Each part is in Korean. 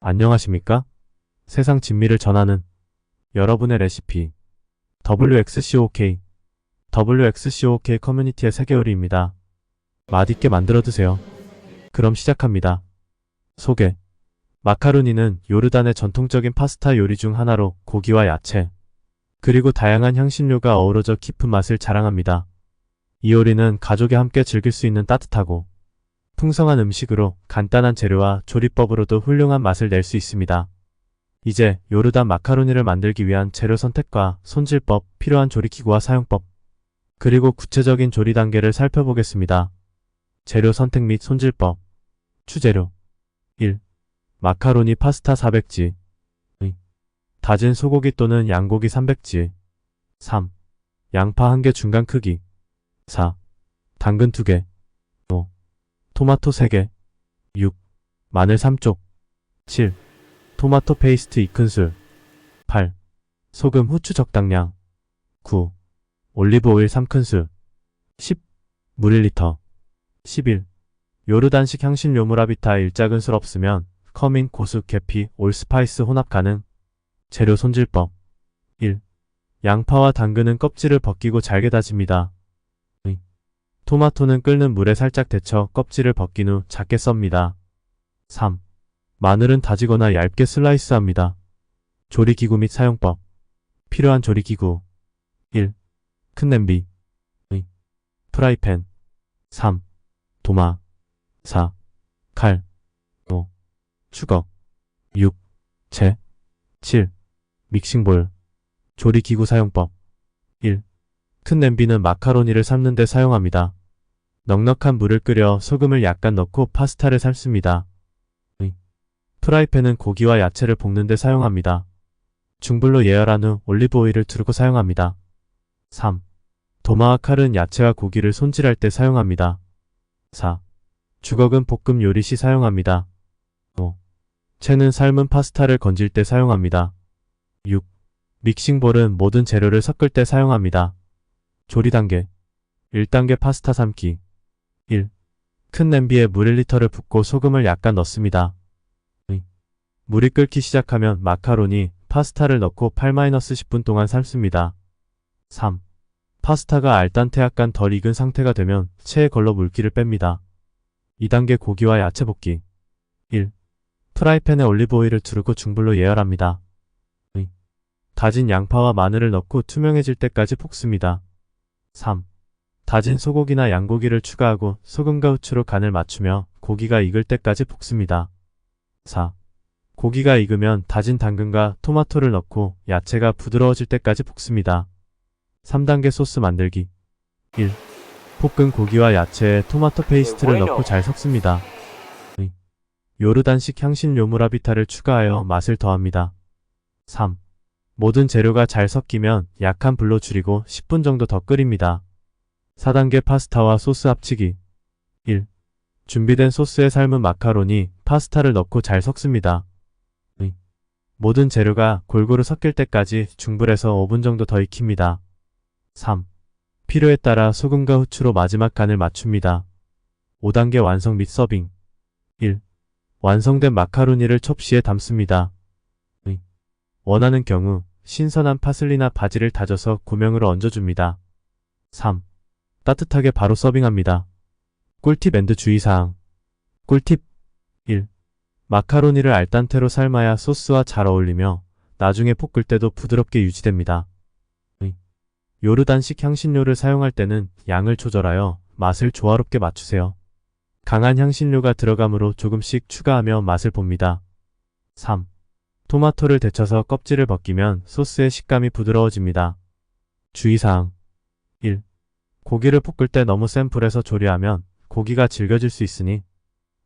안녕하십니까? 세상 진미를 전하는 여러분의 레시피 WXCOK WXCOK 커뮤니티의 세계요리입니다. 맛있게 만들어 드세요. 그럼 시작합니다. 소개 마카로니는 요르단의 전통적인 파스타 요리 중 하나로 고기와 야채, 그리고 다양한 향신료가 어우러져 깊은 맛을 자랑합니다. 이 요리는 가족이 함께 즐길 수 있는 따뜻하고 풍성한 음식으로 간단한 재료와 조리법으로도 훌륭한 맛을 낼 수 있습니다. 이제 요르단 마카로니를 만들기 위한 재료 선택과 손질법, 필요한 조리기구와 사용법, 그리고 구체적인 조리 단계를 살펴보겠습니다. 재료 선택 및 손질법 추재료 1. 마카로니 파스타 400지 2. 다진 소고기 또는 양고기 300지 3. 양파 1개 중간 크기 4. 당근 2개 5. 토마토 3개 6. 마늘 3쪽 7. 토마토 페이스트 2큰술 8. 소금 후추 적당량 9. 올리브 오일 3큰술 10. 물 1리터 11. 요르단식 향신료 무라비타 1작은술 없으면 커민, 고수, 계피, 올스파이스 혼합 가능 재료 손질법 1. 양파와 당근은 껍질을 벗기고 잘게 다집니다. 2. 토마토는 끓는 물에 살짝 데쳐 껍질을 벗긴 후 작게 썹니다. 3. 마늘은 다지거나 얇게 슬라이스합니다. 조리기구 및 사용법 필요한 조리기구 1. 큰 냄비 2. 프라이팬 3. 도마 4. 칼 5. 추거 6. 채 7. 믹싱볼 조리기구 사용법 1. 큰 냄비는 마카로니를 삶는 데 사용합니다. 넉넉한 물을 끓여 소금을 약간 넣고 파스타를 삶습니다. 2. 프라이팬은 고기와 야채를 볶는 데 사용합니다. 중불로 예열한 후 올리브 오일을 두르고 사용합니다. 3. 도마와 칼은 야채와 고기를 손질할 때 사용합니다. 4. 주걱은 볶음 요리 시 사용합니다. 5. 채는 삶은 파스타를 건질 때 사용합니다. 6. 믹싱볼은 모든 재료를 섞을 때 사용합니다. 조리 단계 1단계 파스타 삶기 1. 큰 냄비에 물 1리터를 붓고 소금을 약간 넣습니다. 2. 물이 끓기 시작하면 마카로니, 파스타를 넣고 8-10분 동안 삶습니다. 3. 파스타가 알단테 약간 덜 익은 상태가 되면 체에 걸러 물기를 뺍니다. 2단계 고기와 야채 볶기 1. 프라이팬에 올리브 오일을 두르고 중불로 예열합니다. 2. 다진 양파와 마늘을 넣고 투명해질 때까지 볶습니다. 3. 다진 소고기나 양고기를 추가하고 소금과 후추로 간을 맞추며 고기가 익을 때까지 볶습니다. 4. 고기가 익으면 다진 당근과 토마토를 넣고 야채가 부드러워질 때까지 볶습니다. 3단계 소스 만들기 1. 볶은 고기와 야채에 토마토 페이스트를 넣고 잘 섞습니다. 2. 요르단식 향신료 무라비타를 추가하여 맛을 더합니다. 3. 모든 재료가 잘 섞이면 약한 불로 줄이고 10분 정도 더 끓입니다. 4단계 파스타와 소스 합치기 1. 준비된 소스에 삶은 마카로니, 파스타를 넣고 잘 섞습니다. 2. 모든 재료가 골고루 섞일 때까지 중불에서 5분 정도 더 익힙니다. 3. 필요에 따라 소금과 후추로 마지막 간을 맞춥니다. 5단계 완성 및 서빙 1. 완성된 마카로니를 첩시에 담습니다. 2. 원하는 경우 신선한 파슬리나 바지를 다져서 고명으로 얹어줍니다. 3. 따뜻하게 바로 서빙합니다. 꿀팁 앤드 주의사항 꿀팁 1. 마카로니를 알단테로 삶아야 소스와 잘 어울리며 나중에 볶을 때도 부드럽게 유지됩니다. 2. 요르단식 향신료를 사용할 때는 양을 조절하여 맛을 조화롭게 맞추세요. 강한 향신료가 들어가므로 조금씩 추가하며 맛을 봅니다. 3. 토마토를 데쳐서 껍질을 벗기면 소스의 식감이 부드러워집니다. 주의사항 1. 고기를 볶을 때 너무 센 불에서 조리하면 고기가 질겨질 수 있으니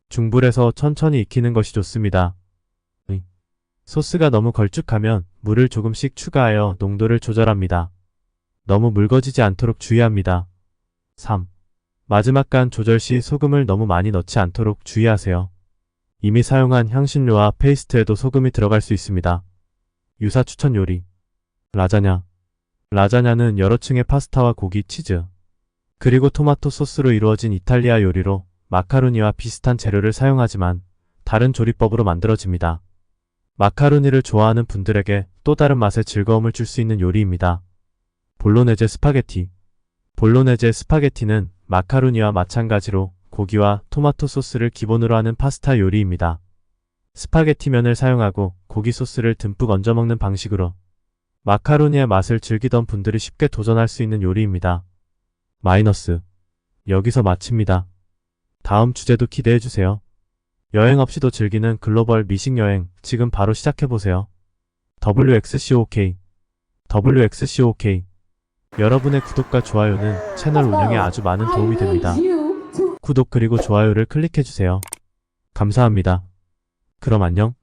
중불에서 천천히 익히는 것이 좋습니다. 2. 소스가 너무 걸쭉하면 물을 조금씩 추가하여 농도를 조절합니다. 너무 묽어지지 않도록 주의합니다. 3. 마지막 간 조절 시 소금을 너무 많이 넣지 않도록 주의하세요. 이미 사용한 향신료와 페이스트에도 소금이 들어갈 수 있습니다. 유사 추천 요리 라자냐 라자냐는 여러 층의 파스타와 고기, 치즈, 그리고 토마토 소스로 이루어진 이탈리아 요리로 마카로니와 비슷한 재료를 사용하지만 다른 조리법으로 만들어집니다. 마카로니를 좋아하는 분들에게 또 다른 맛의 즐거움을 줄 수 있는 요리입니다. 볼로네제 스파게티. 볼로네제 스파게티는 마카로니와 마찬가지로 고기와 토마토 소스를 기본으로 하는 파스타 요리입니다. 스파게티 면을 사용하고 고기 소스를 듬뿍 얹어 먹는 방식으로 마카로니의 맛을 즐기던 분들이 쉽게 도전할 수 있는 요리입니다. 마이너스. 여기서 마칩니다. 다음 주제도 기대해주세요. 여행 없이도 즐기는 글로벌 미식 여행 지금 바로 시작해보세요. WXCOK WXCOK 여러분의 구독과 좋아요는 채널 운영에 아주 많은 도움이 됩니다. 구독 그리고 좋아요를 클릭해주세요. 감사합니다. 그럼 안녕.